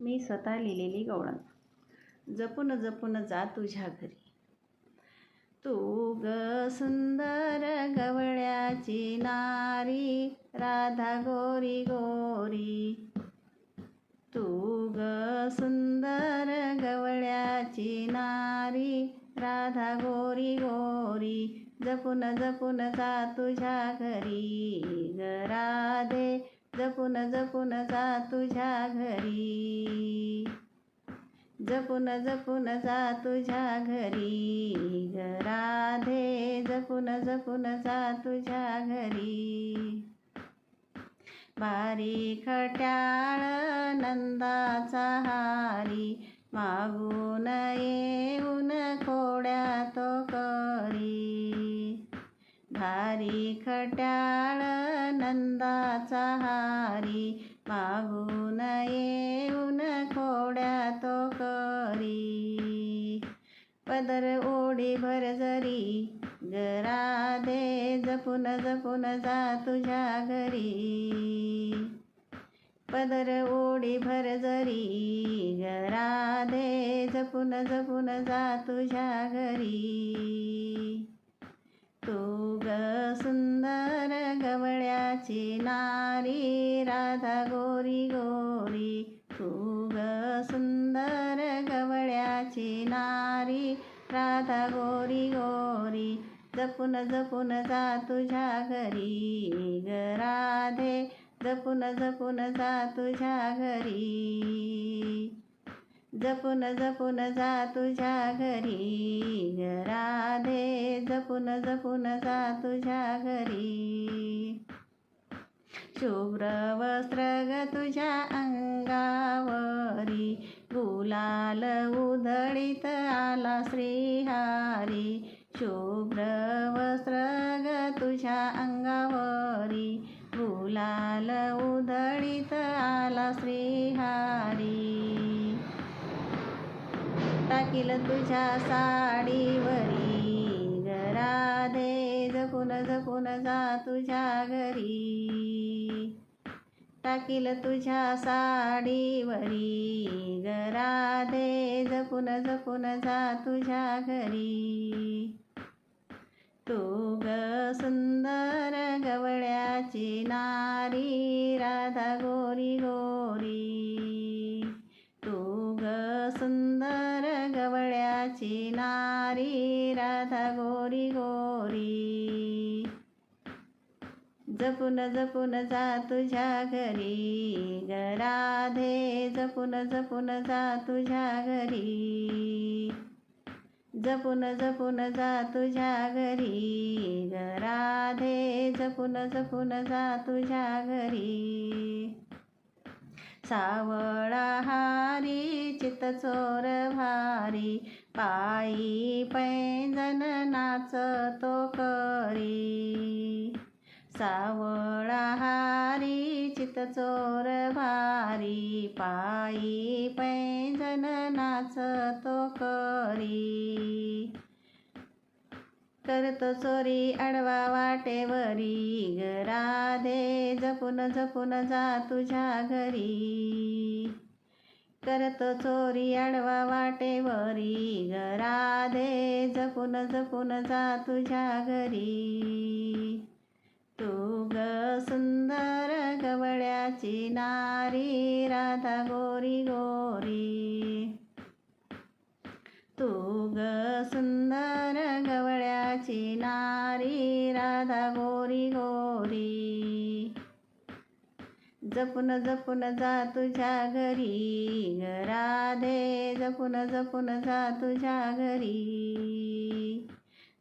मी स्वतः लिहिलेली गवळण जपून जपून जा तुझ्या घरी. तू ग सुंदर गवळ्याची नारी राधा गोरी गोरी. तू ग सुंदर गवळ्याची नारी राधा गोरी गोरी. जपून जपून जा तुझ्या घरी. ग राधे जपून जपून जा तुझ्या घरी. जपून जपून जा तुझ्या घरी. राधे जपून जपून जा तुझ्या घरी. बारी खट्याळ नंदाचा हारी मागून येऊन भारी खट्याळ नंदाचा हारी मागून येऊन खोड्या तो करी. पदर ओढी भर जरी गरादे जपून जपून जा तुझ्या घरी. पदर ओढी भर जरी गरादे जपून जपून जा तुझ्या घरी. तू ग सुंदर गवळ्याची नारी राधा गोरी गोरी. तू ग सुंदर गवळ्याची नारी राधा गोरी गोरी. जपून जपून जा तुझ्या घरी ग राधे. जपून जपून जा तुझ्या घरी. जपून जपून जा तुझ्या घरी. राधे जपून जपून जा तुझ्या घरी. शुभ्र वस्त्र ग तुझ्या अंगावरी. गुलाल उधळीत आला श्रीहारी. शुभ्र वस्त्र ग तुझ्या अंगावरी. गुलाल उधळीत आला श्रीहारी. टाकील तुझ्या साडीवरी. घरा दे जपून जपून जा तुझ्या घरी. टाकील तुझ्या साडीवरी. घरा दे जपून जपून जा तुझ्या घरी. तू ग सुंदर गवळ्याची ना गवळ्याची नारी राधा गोरी गोरी. जपून जपून जा तुझ्या घरी. गराधे जपून जपून जा तुझ्या घरी. जपून जपून जा तुझ्या घरी. गराधे जपून जपून जा तुझ्या घरी. सावळा हारी चितचोर भारी पायी पैंजन नाचतो करी. सावळा हारी चितचोर भारी पायी पैंजन नाचतो करी. करतो चोरी आडवा वाटेवरी ग राधे जपून जपून जा तुझ्या घरी. करतो चोरी आडवा वाटेवरी ग राधे जपून जपून जा तुझ्या घरी. तू ग सुंदर गवळ्याची नारी राधा गोरी गोरी. तू ग सुंदर राधा गोरी गोरी. जपून जपून जा तुझ्या घरी. राधे जपून जपून जा तुझ्या घरी.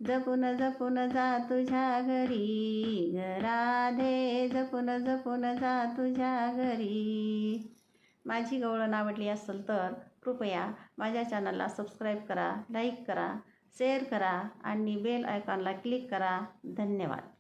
जपून जपून जा तुझ्या घरी. राधे जपून जपून जा तुझ्या घरी. माझी गवळण आवडली असेल तर कृपया माझ्या चॅनलला सबस्क्राईब करा लाईक करा. शेअर करा आणि बेल आयकॉनला क्लिक करा. धन्यवाद.